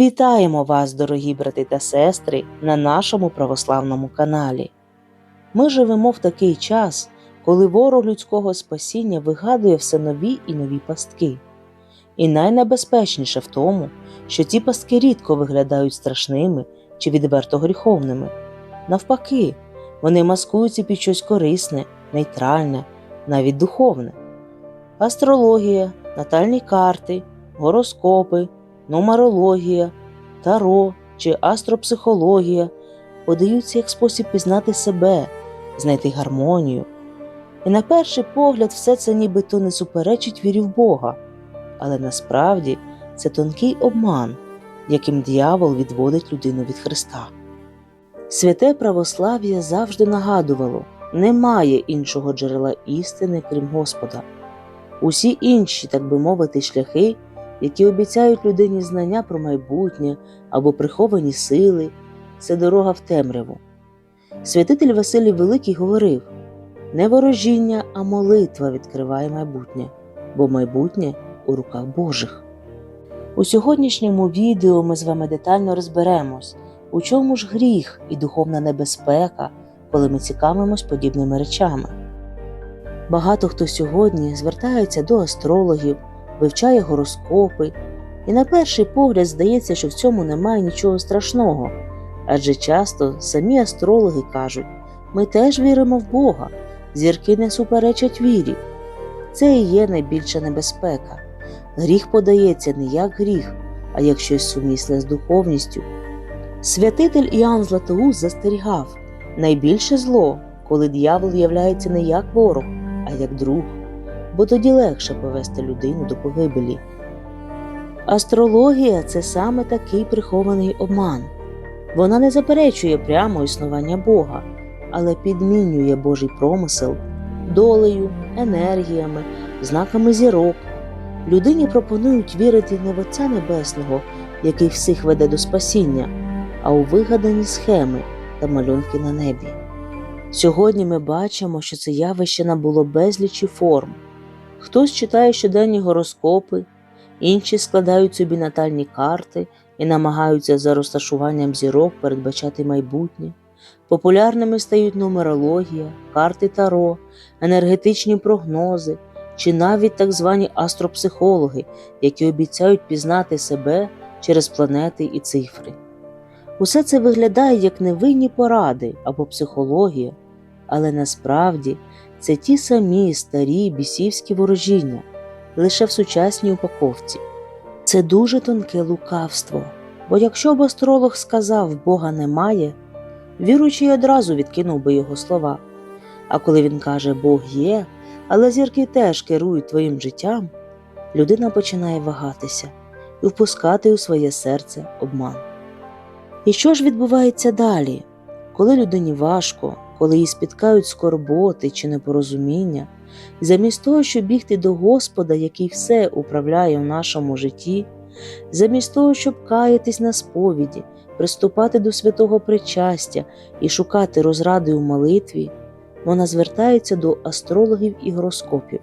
Вітаємо вас, дорогі брати та сестри, на нашому православному каналі. Ми живемо в такий час, коли ворог людського спасіння вигадує все нові і нові пастки. І найнебезпечніше в тому, що ці пастки рідко виглядають страшними чи відверто гріховними. Навпаки, вони маскуються під щось корисне, нейтральне, навіть духовне. Астрологія, натальні карти, гороскопи, нумерологія, таро чи астропсихологія подаються як спосіб пізнати себе, знайти гармонію. І на перший погляд все це нібито не суперечить вірі в Бога, але насправді це тонкий обман, яким диявол відводить людину від Христа. Святе православ'я завжди нагадувало, немає іншого джерела істини, крім Господа. Усі інші, так би мовити, шляхи, які обіцяють людині знання про майбутнє або приховані сили, це дорога в темряву. Святитель Василій Великий говорив: не ворожіння, а молитва відкриває майбутнє, бо майбутнє у руках Божих. У сьогоднішньому відео ми з вами детально розберемось, у чому ж гріх і духовна небезпека, коли ми цікавимось подібними речами. Багато хто сьогодні звертається до астрологів, вивчає гороскопи, і на перший погляд здається, що в цьому немає нічого страшного, адже часто самі астрологи кажуть, ми теж віримо в Бога, зірки не суперечать вірі. Це і є найбільша небезпека. Гріх подається не як гріх, а як щось сумісне з духовністю. Святитель Іоанн Златоуст застерігав найбільше зло, коли диявол являється не як ворог, а як друг, бо тоді легше повести людину до погибелі. Астрологія це саме такий прихований обман. Вона не заперечує прямо існування Бога, але підмінює Божий промисел долею, енергіями, знаками зірок. Людині пропонують вірити не в Отця Небесного, який всіх веде до спасіння, а у вигадані схеми та малюнки на небі. Сьогодні ми бачимо, що це явище набуло безлічі форм. Хтось читає щоденні гороскопи, інші складають собі натальні карти і намагаються за розташуванням зірок передбачати майбутнє. Популярними стають нумерологія, карти таро, енергетичні прогнози чи навіть так звані астропсихологи, які обіцяють пізнати себе через планети і цифри. Усе це виглядає як невинні поради або психологія, але насправді це ті самі старі бісівські ворожіння, лише в сучасній упаковці. Це дуже тонке лукавство, бо якщо б астролог сказав Бога немає, віруючий одразу відкинув би його слова. А коли він каже Бог є, але зірки теж керують твоїм життям, людина починає вагатися і впускати у своє серце обман. І що ж відбувається далі, коли людині важко, коли її спіткають скорботи чи непорозуміння, замість того, щоб бігти до Господа, який все управляє в нашому житті, замість того, щоб каятись на сповіді, приступати до святого причастя і шукати розради у молитві, вона звертається до астрологів і гороскопів.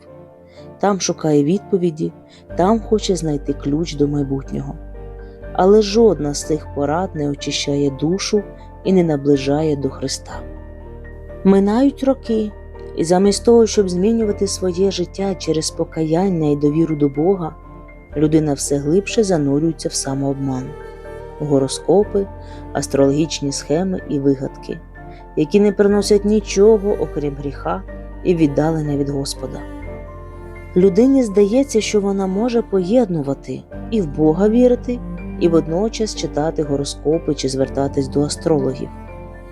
Там шукає відповіді, там хоче знайти ключ до майбутнього. Але жодна з цих порад не очищає душу і не наближає до Христа. Минають роки, і замість того, щоб змінювати своє життя через покаяння і довіру до Бога, людина все глибше занурюється в самообман, гороскопи, астрологічні схеми і вигадки, які не приносять нічого, окрім гріха і віддалення від Господа. Людині здається, що вона може поєднувати і в Бога вірити, і водночас читати гороскопи чи звертатись до астрологів.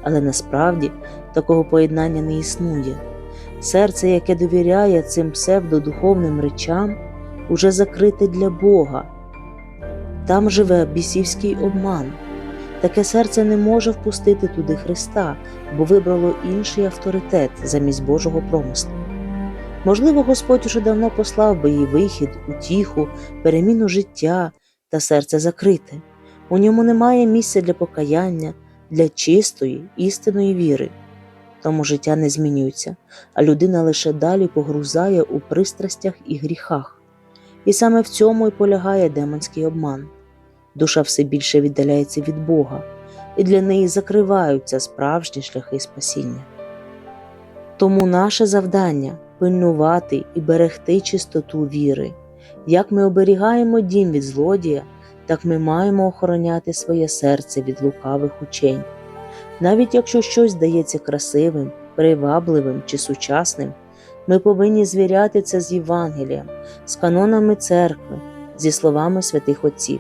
Але насправді такого поєднання не існує. Серце, яке довіряє цим псевдодуховним речам, уже закрите для Бога. Там живе бісівський обман. Таке серце не може впустити туди Христа, бо вибрало інший авторитет замість Божого промислу. Можливо, Господь уже давно послав би їй вихід, утіху, переміну життя, та серце закрите. У ньому немає місця для покаяння, для чистої, істинної віри. Тому життя не змінюється, а людина лише далі погрузає у пристрастях і гріхах. І саме в цьому і полягає демонський обман. душа все більше віддаляється від Бога, і для неї закриваються справжні шляхи спасіння. Тому наше завдання пильнувати і берегти чистоту віри. Як ми оберігаємо дім від злодія, так ми маємо охороняти своє серце від лукавих учень. Навіть якщо щось здається красивим, привабливим чи сучасним, ми повинні звіряти це з Євангелієм, з канонами церкви, зі словами святих отців,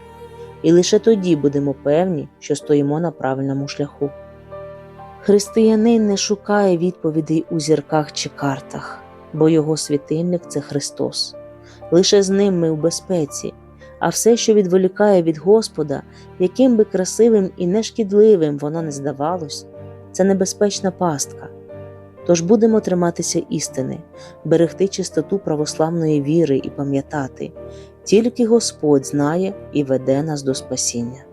і лише тоді будемо певні, що стоїмо на правильному шляху. Християнин не шукає відповідей у зірках чи картах, бо його світильник це Христос. Лише з ним ми в безпеці, а все, що відволікає від Господа, яким би красивим і нешкідливим воно не здавалось, це небезпечна пастка. Тож будемо триматися істини, берегти чистоту православної віри і пам'ятати, тільки Господь знає і веде нас до спасіння.